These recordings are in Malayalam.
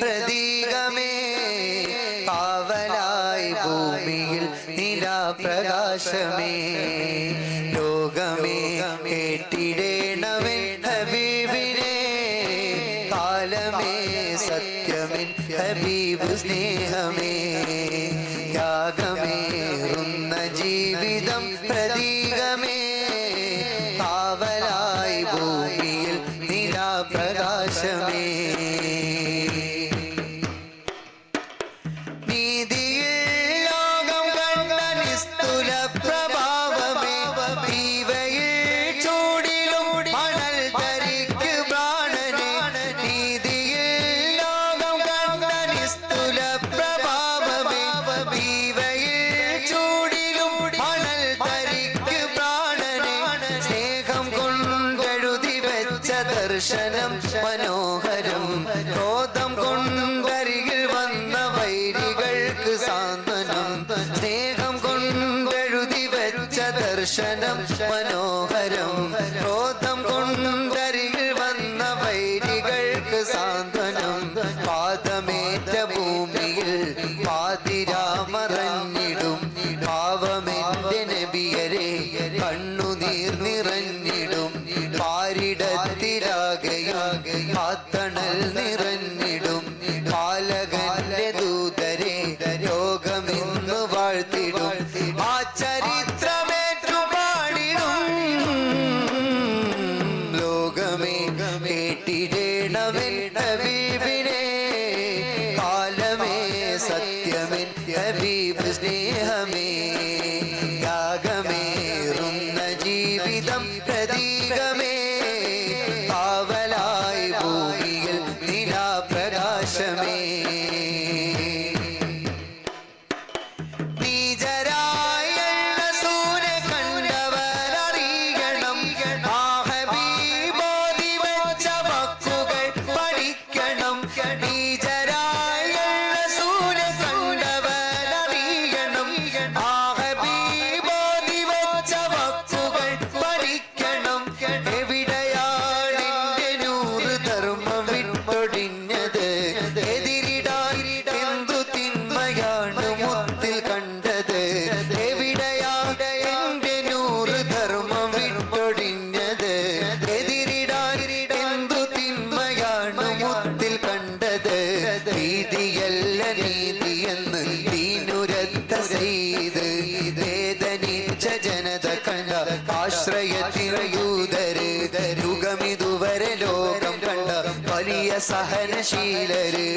പ്രതീകമേ പാവനായി ഭൂമിയിൽ നിരാപ്രകാശമേ. बनो দিল ഗുണശീലര്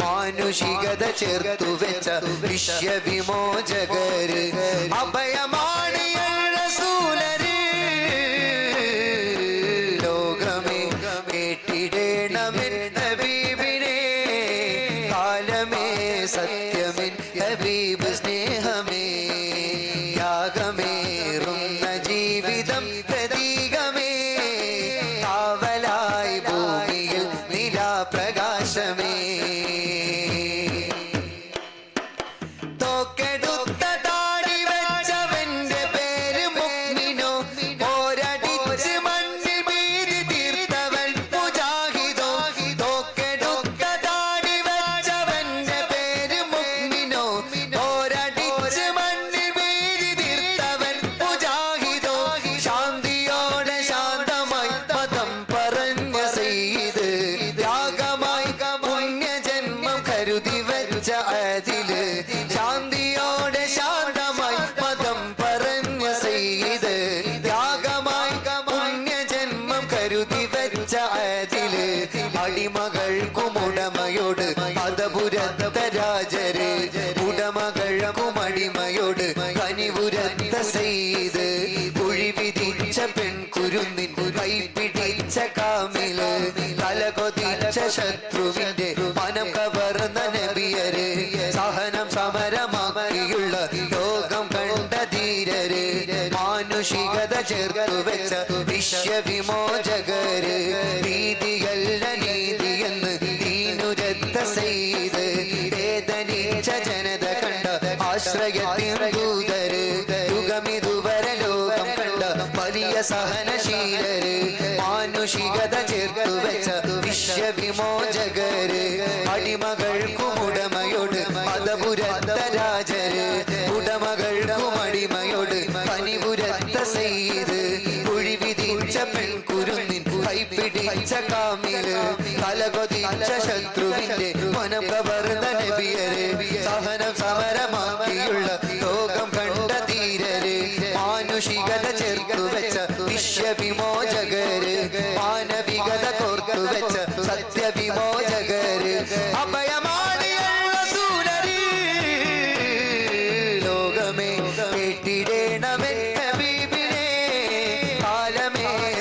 മാനുഷികത ചേർത്തു വെച്ച വിശ്വവിമോചക ശത്രുവിന്റെ മനം കവർന്ന നബിയരെ സഹനം സമരമാക്കിയുള്ള ലോകം കണ്ട ധീരര് മാനുഷികത ചേർത്തു വെച്ച വിശ്വവിമോചകര് നീതിയല്ല നീതിയെന്ന് നീനുരത്ത ചെയ്ത് വേദനിച്ച ജനത കണ്ട ആശ്രയത്തിൻ ദൂതര് യുഗമിതുവരെ ലോകം കണ്ട വലിയ സഹനശീലര് മാനുഷികത ചേർത്തു വെച്ച വിശ്വവിമോചകര് അടിമകൾക്കും ഉടമയോട് മതപുരത്ത രാജര് ഉടമകൾക്കും അടിമയോട് പനിപുരത്ത സെയ്ത് കുഴി വിധിച്ച പെൺകുരുന്നിൻ കൈപ്പിടിച്ച കാമിൽ തലകൊതിച്ച ശത്രു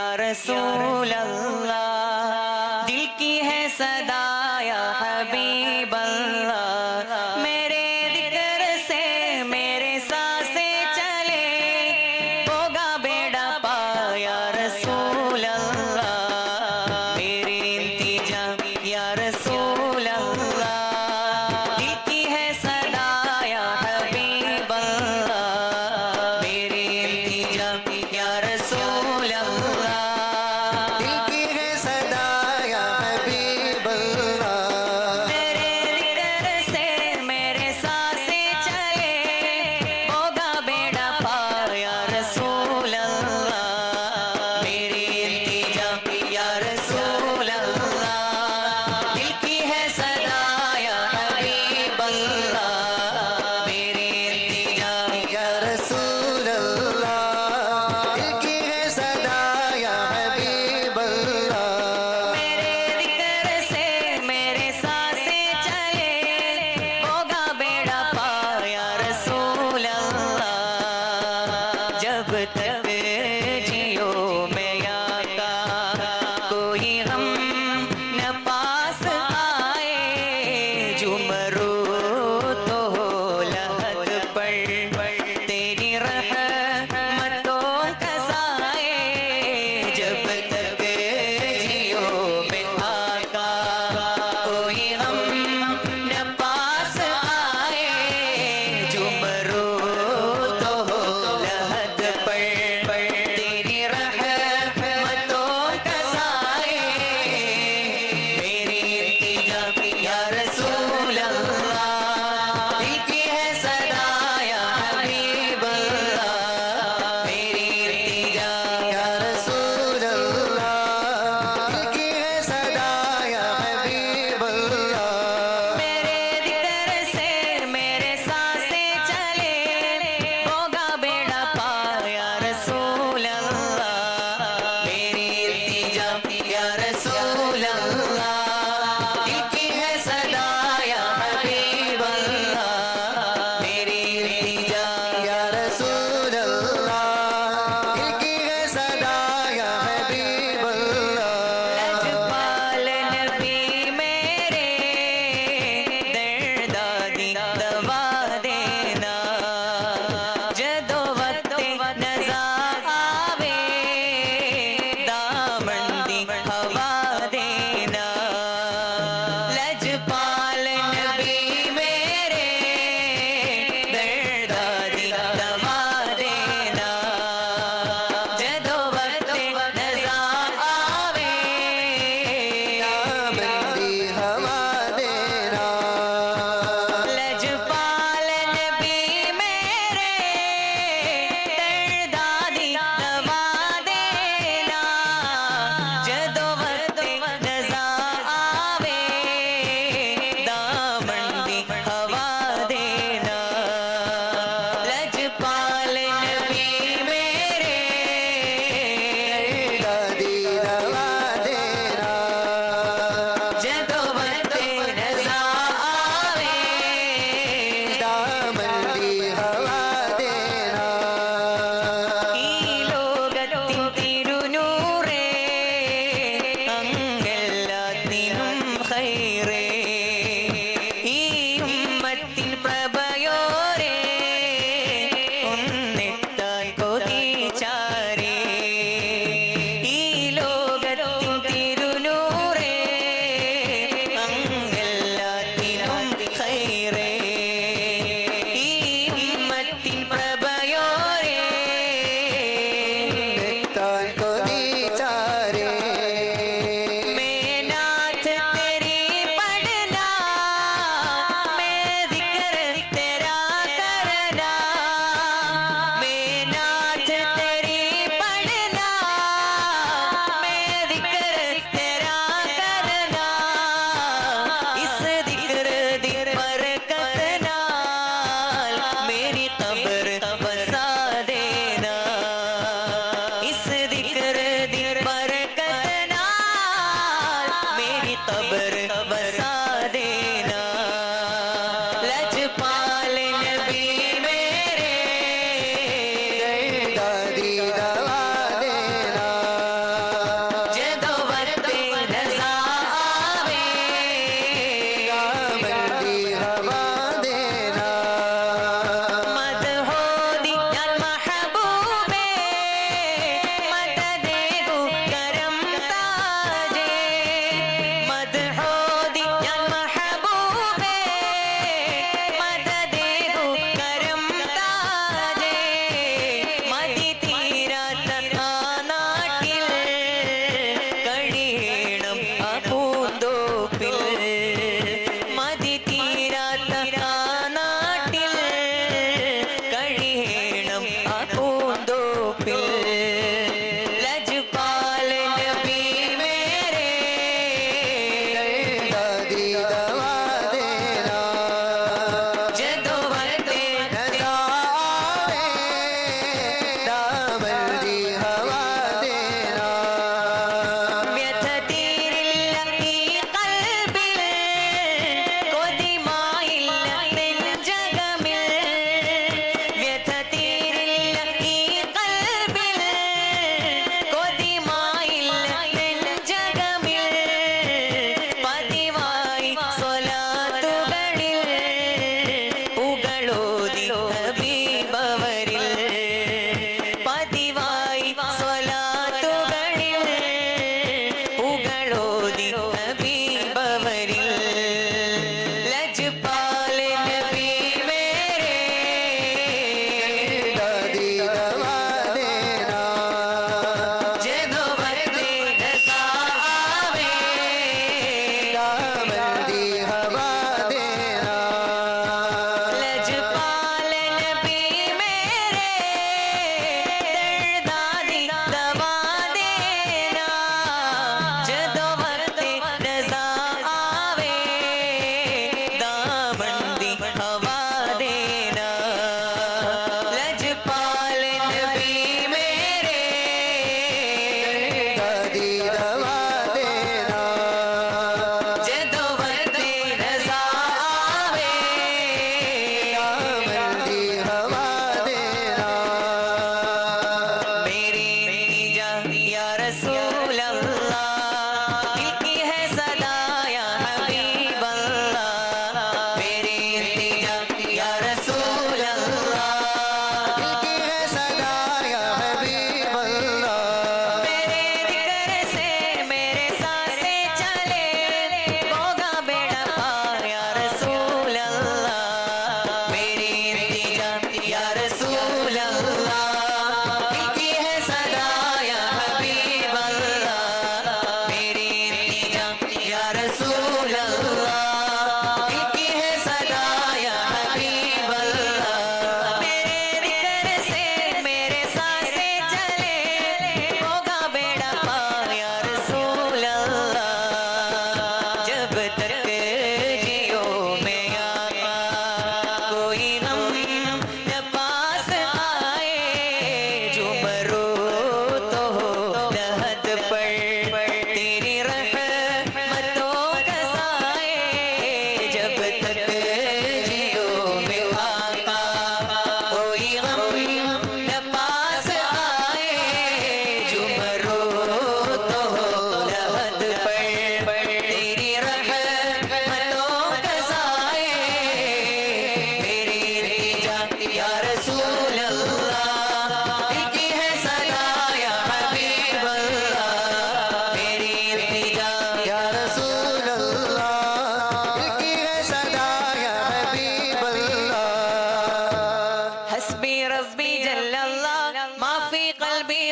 یا رسول اللہ دل کی ہے صدا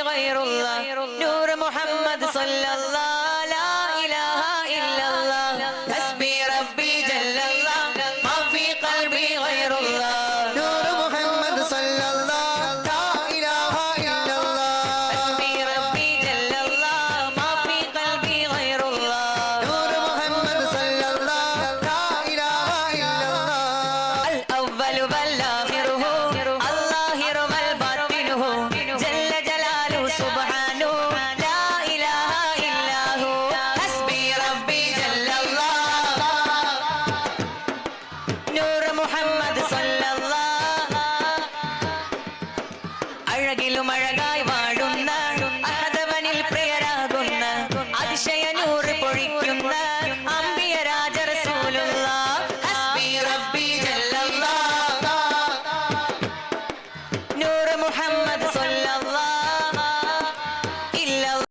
غير الله نور محمد صلى الله